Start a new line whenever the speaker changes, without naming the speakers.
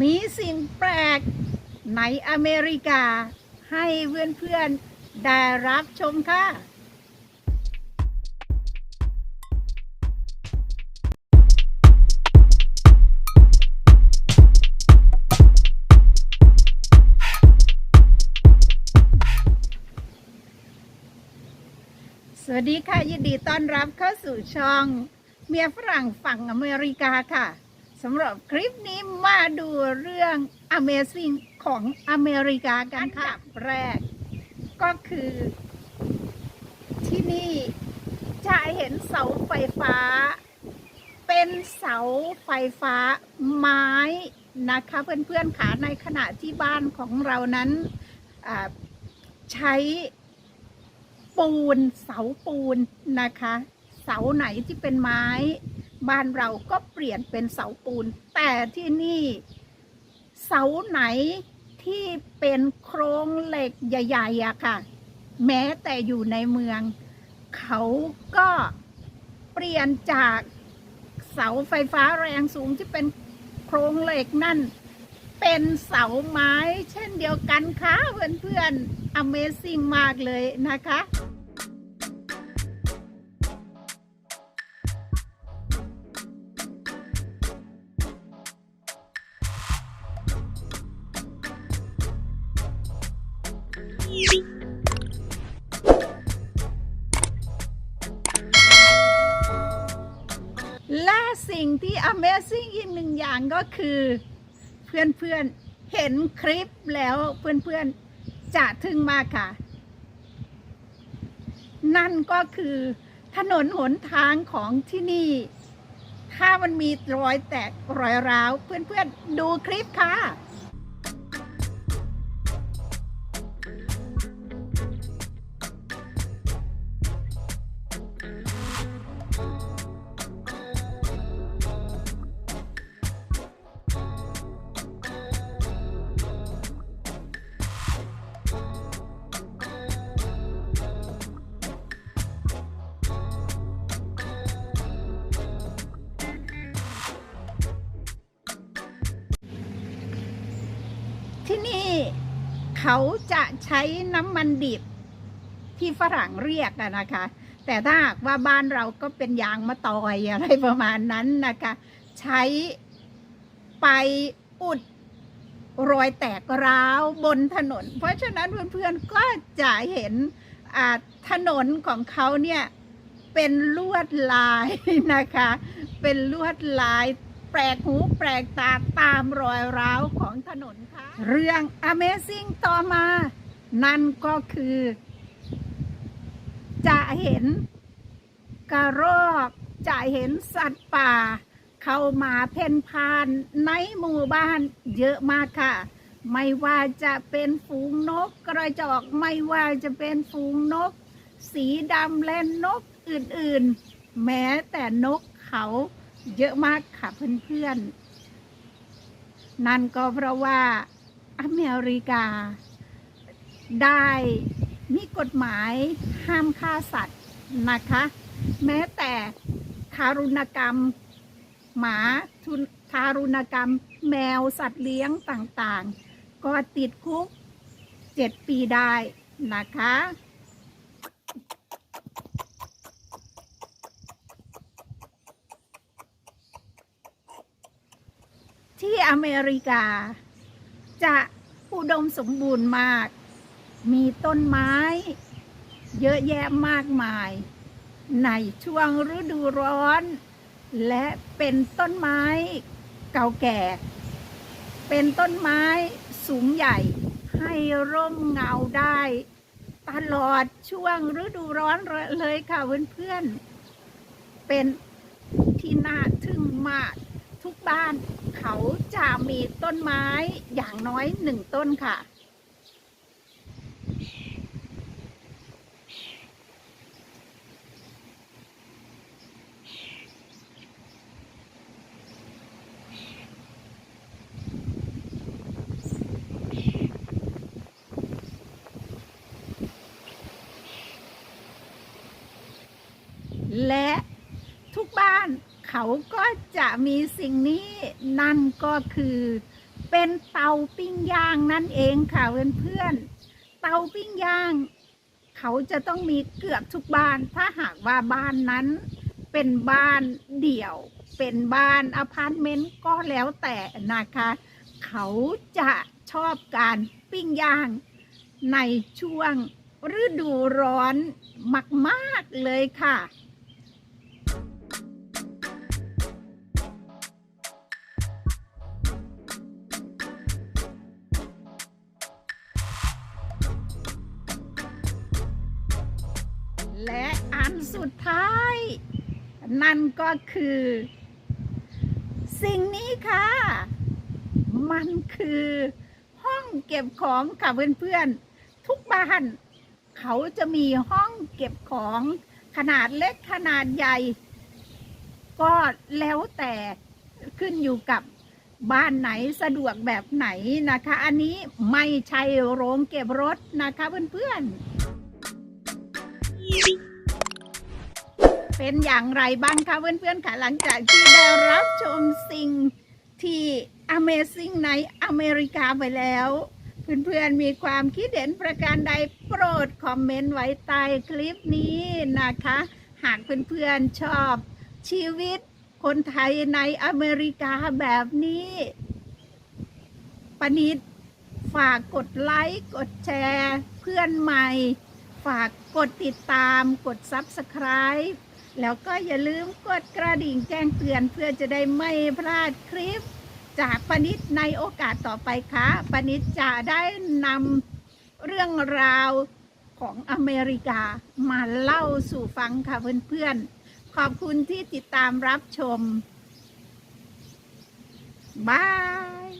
มีสิ่งแปลกในอเมริกา ให้เพื่อนๆได้รับชมค่ะสวัสดีค่ะ ยินดีต้อนรับเข้าสู่ช่อง เมียฝรั่งฝั่งอเมริกาค่ะ สำหรับคลิปนี้มาดูเรื่อง Amazing ของอเมริกากันค่ะอันดับแรก ก็คือ ที่นี่จะเห็นเสาไฟฟ้า เป็นเสาไฟฟ้าไม้นะคะเพื่อนๆค่ะในขณะที่บ้านของเรานั้นอ่าใช้ปูนเสาปูนนะคะ เสาไหนที่เป็นไม้ บ้านเราก็เปลี่ยนเป็นเสาปูน แต่ที่นี่เสาไหนที่เป็นโครงเหล็กใหญ่ๆอะค่ะ แม้แต่อยู่ในเมือง เขาก็เปลี่ยนจากเสาไฟฟ้าแรงสูงที่เป็นโครงเหล็กนั่น เป็นเสาไม้เช่นเดียวกันค่ะเพื่อนๆ Amazing มากเลยนะคะ และสิ่งที่ Amazing อีกหนึ่งอย่างก็คือ เพื่อนๆเห็นคลิปแล้วเพื่อนๆจะทึ่งมากค่ะ นั่นก็คือถนนหนทางของที่นี่ ถ้ามันมีรอยแตกรอยร้าว เพื่อนๆดูคลิปค่ะ ที่นี่เขาจะใช้น้ำมันดิบที่ฝรั่งเรียกนะคะ แต่ถ้าหากว่าบ้านเราก็เป็นยางมะตอยอะไรประมาณนั้นนะคะ ใช้ไปอุดรอยแตกร้าวบนถนน เพราะฉะนั้นเพื่อนๆก็จะเห็นถนนของเขาเนี่ยเป็นลวดลายนะคะ เป็นลวดลาย ปลกหูแปลกตาตามรอยร้าวของถนนค่ะ เรื่อง Amazing ต่อมา นั่นก็คือ จะเห็นกระรอกจะเห็นสัตว์ป่า เข้ามาเพ่นพานในหมู่บ้านเยอะมากค่ะ ไม่ว่าจะเป็นฝูงนกกระจอกไม่ว่าจะเป็นฝูงนก สีดำและนกอื่นๆ แม้แต่นกเขา เยอะมากค่ะเพื่อนๆ นั่นก็เพราะว่าอเมริกา ได้มีกฎหมายห้ามฆ่าสัตว์นะคะ แม้แต่ทารุณกรรมหมาทุนทารุณกรรมแมวสัตว์เลี้ยงต่างๆ ก็ติดคุกเจ็ดปีได้นะคะ ที่ อเมริกา จะอุดมสมบูรณ์มาก มีต้นไม้ เยอะแยะมากมาย ในช่วงฤดูร้อน และเป็นต้นไม้เก่าแก่ เป็นต้นไม้สูงใหญ่ ให้ร่มเงาได้ ตลอดช่วงฤดูร้อนเลยค่ะเพื่อนๆเป็นที่น่าทึ่งมากทุกบ้าน เขาจะมีต้นไม้อย่างน้อยหนึ่งต้นค่ะ และ เขาก็จะมีสิ่งนี้นั่นก็คือเป็นเตาปิ้งย่างนั่นเองค่ะเพื่อนๆเตาปิ้งย่าง เขาจะต้องมีเกือบทุกบ้าน ถ้าหากว่าบ้านนั้น เป็นบ้านเดี่ยว เป็นบ้านอพาร์ตเมนต์ก็แล้วแต่นะคะ เขาจะชอบการปิ้งย่าง ในช่วงฤดูร้อนมาก ๆ เลยค่ะ และอันสุดท้าย นั่นก็คือ สิ่งนี้ค่ะ มันคือห้องเก็บของค่ะเพื่อนๆ ทุกบ้าน เขาจะมีห้องเก็บของขนาดเล็กขนาดใหญ่ ก็แล้วแต่ขึ้นอยู่กับบ้านไหนสะดวกแบบไหนนะคะ อันนี้ไม่ใช่โรงเก็บรถนะคะเพื่อนๆ เป็นอย่างไรบ้างคะเพื่อนๆค่ะหลังจากที่ได้รับชมสิ่งที่ Amazing ในอเมริกาไปแล้ว เพื่อนๆมีความคิดเห็นประการใดโปรดคอมเมนต์ไว้ใต้คลิปนี้นะคะ หากเพื่อนๆชอบชีวิตคนไทยในอเมริกาแบบนี้ปนิดฝากกดไลค์ กดแชร์ เพื่อนใหม่ ฝากกดติดตาม กด Subscribe แล้วก็อย่าลืมกดกระดิ่งแจ้งเตือนเพื่อจะได้ไม่พลาดคลิป จากปนิดในโอกาสต่อไปค่ะปนิดจะได้นำเรื่องราวของอเมริกามาเล่าสู่ฟังค่ะเพื่อนๆ ขอบคุณที่ติดตามรับชม บาย